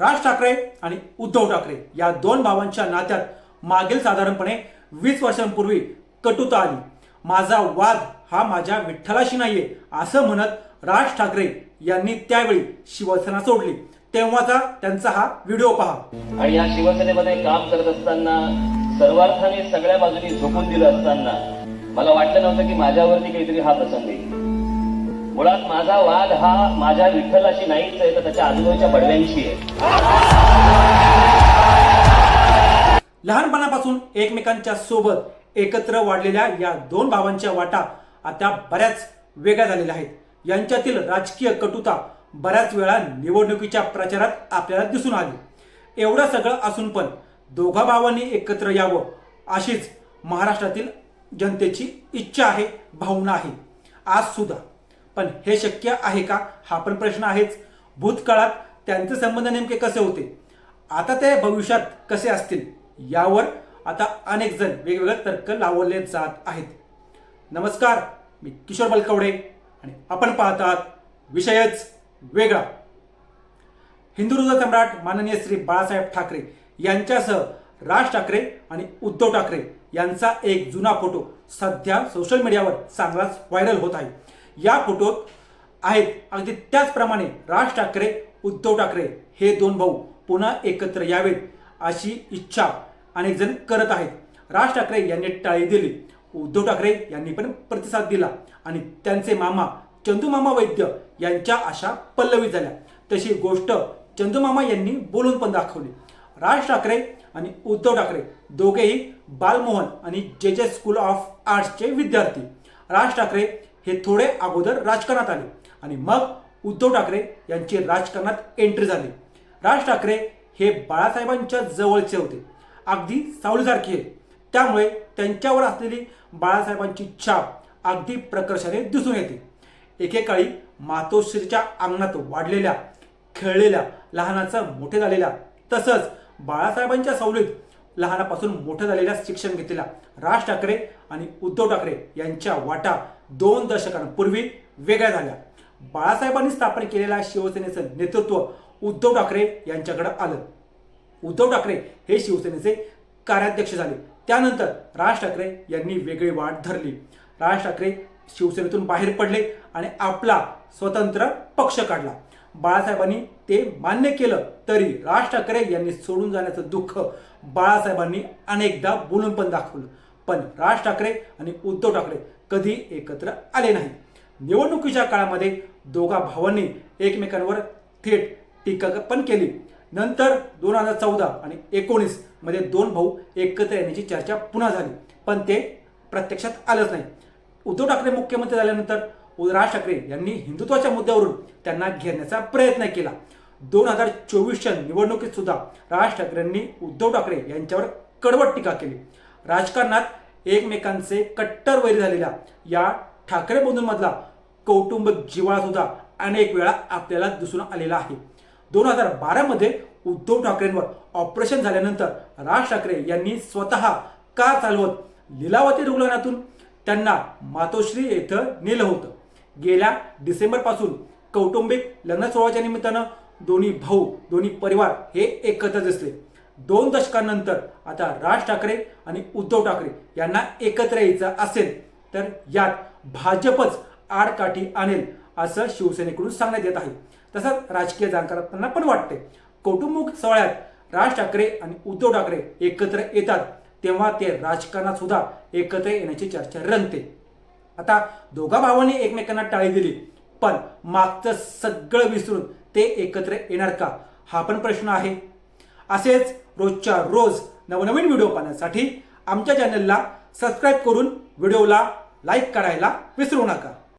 राज ठाकरे आणि उद्धव ठाकरे या दोन भावांच्या नात्यात मागील साधारणपणे वीस वर्षांपूर्वी कटुता आली. माझा वाद हा माझ्या विठ्ठलाशी नाहीये असं म्हणत राज ठाकरे यांनी त्यावेळी शिवसेना सोडली. तेव्हाचा त्यांचा हा व्हिडिओ पहा. आणि या शिवसेनेमध्ये काम करत असताना सर्वार्थाने सगळ्या बाजूनी झोकून दिलं असताना मला वाटलं नव्हतं की माझ्यावरती काहीतरी हा प्रसंग येईल. मुळात माझा वाद हा माझ्या विठ्ठलाशी नाहीच आहे तर त्याच्या आजूबाजूच्या बडव्यांशी आहे. लहानपणापासून एकमेकांच्या सोबत एकत्र वाढलेल्या या दोन भावांच्या वाटा आता बऱ्याच वेगळ्या झालेल्या आहेत. यांच्यातील राजकीय कटुता बऱ्याच वेळा निवडणुकीच्या प्रचारात आपल्याला दिसून आली. एवढं सगळं असून पण दोघा भावांनी एकत्र यावं अशीच महाराष्ट्रातील जनतेची इच्छा आहे भावना आहे. आज सुद्धा पण हे शक्य आहे का? हा पण प्रश्न आहेच. भूतकाळात त्यांचे संबंध नेमके कसे होते? आता ते भविष्यात कसे असतील? यावर आता अनेक जण वेगवेगळे तर्क लावले जात आहेत. नमस्कार मी किशोर बलकवडे आणि आपण पाहतात विषयच वेगळा. हिंदुत्व सम्राट माननीय श्री बाळासाहेब ठाकरे यांच्यासह राज ठाकरे आणि उद्धव ठाकरे यांचा एक जुना फोटो सध्या सोशल मीडियावर चांगलाच व्हायरल होत आहे. या फोटोत आहेत. अगदी त्याचप्रमाणे राज ठाकरे उद्धव ठाकरे हे दोन भाऊ पुन्हा एकत्र यावेत अशी इच्छा अनेक जण करत आहेत. राज ठाकरे यांनी टाळी दिली. उद्धव ठाकरे यांनी पण प्रतिसाद दिला. आणि त्यांचे मामा चंदूमामा वैद्य यांच्या आशा पल्लवी झाल्या. तशी गोष्ट चंदूमामा यांनी बोलून पण दाखवली. राज ठाकरे आणि उद्धव ठाकरे दोघेही बालमोहन आणि जे जे स्कूल ऑफ आर्ट्सचे विद्यार्थी. राज ठाकरे हे थोडे अगोदर राजकारणात आले. आणि मग उद्धव ठाकरे यांची राजकारणात एंट्री झाली. राज ठाकरे हे बाळासाहेबांच्या जवळचे होते. अगदी सावलीसारखे. आहे त्यामुळे त्यांच्यावर असलेली बाळासाहेबांची छाप अगदी प्रकर्षाने दिसून येते. एकेकाळी मातोश्रीच्या अंगणात वाढलेल्या खेळलेल्या लहानाचा मोठे झालेल्या तसंच बाळासाहेबांच्या सावलीत लहानापासून मोठं झालेल्या शिक्षण घेतलेला राज ठाकरे आणि उद्धव ठाकरे यांच्या वाटा दोन दशकांपूर्वी वेगळ्या झाल्या. बाळासाहेबांनी स्थापन केलेल्या शिवसेनेचं नेतृत्व उद्धव ठाकरे यांच्याकडे आलं. उद्धव ठाकरे हे शिवसेनेचे कार्याध्यक्ष झाले. त्यानंतर राज ठाकरे यांनी वेगळी वाट धरली. राज ठाकरे शिवसेनेतून बाहेर पडले आणि आपला स्वतंत्र पक्ष काढला. बाळासाहेबांनी ते मान्य केलं तरी राज ठाकरे यांनी सोडून जाण्याचं दुःख बाळासाहेबांनी अनेकदा बोलून पण दाखवलं. पण राज ठाकरे आणि उद्धव ठाकरे कधी एकत्र आले नाही. निवडणुकीच्या काळामध्ये दोघा भावांनी एकमेकांवर थेट टीका पण केली. नंतर दोन हजार चौदा आणि एकोणीसमध्ये दोन भाऊ एकत्र येण्याची चर्चा पुन्हा झाली. पण ते प्रत्यक्षात आलंच नाही. उद्धव ठाकरे मुख्यमंत्री झाल्यानंतर राज ठाकरे यांनी हिंदुत्वाच्या मुद्द्यावरून त्यांना घेण्याचा प्रयत्न केला. दोन हजार चोवीसच्या निवडणुकीत सुद्धा राज ठाकरेंनी उद्धव ठाकरे यांच्यावर कडवट टीका केली. राजकारणात एकमेकांचे कट्टर वैरी झालेल्या या ठाकरे बंधूंमधला कौटुंबिक जिव्हाळा सुद्धा अनेक वेळा आपल्याला दिसून आलेला आहे. दोन हजार बारामध्ये उद्धव ठाकरेंवर ऑपरेशन झाल्यानंतर राज ठाकरे यांनी स्वतः कार चालवत लिलावती रुग्णालयातून त्यांना मातोश्री येथं नेलं होतं. गेल्या डिसेंबरपासून कौटुंबिक लग्न सोहळ्याच्या निमित्तानं दोन्ही भाऊ दोन्ही परिवार हे एकत्र दिसले दोन दशकांनंतर आता राज ठाकरे आणि उद्धव ठाकरे यांना एकत्र यायचं असेल तर यात भाजपच आडकाठी आणेल असं शिवसेनेकडून सांगण्यात येत आहे. तसंच राजकीय जाणकारांना पण वाटते कौटुंबिक सोहळ्यात राज ठाकरे आणि उद्धव ठाकरे एकत्र येतात तेव्हा ते राजकारणात सुद्धा एकत्र येण्याची चर्चा रंगते. आता दोघा भावांनी एकमेकांना टाळी दिली पण मागचं सगळं विसरून ते एकत्र येणार का? हा पण प्रश्न आहे. असेच रोजच्या रोज नवनवीन व्हिडिओ पाहण्यासाठी आमच्या चॅनलला सबस्क्राईब करून व्हिडिओला लाईक करायला विसरू नका.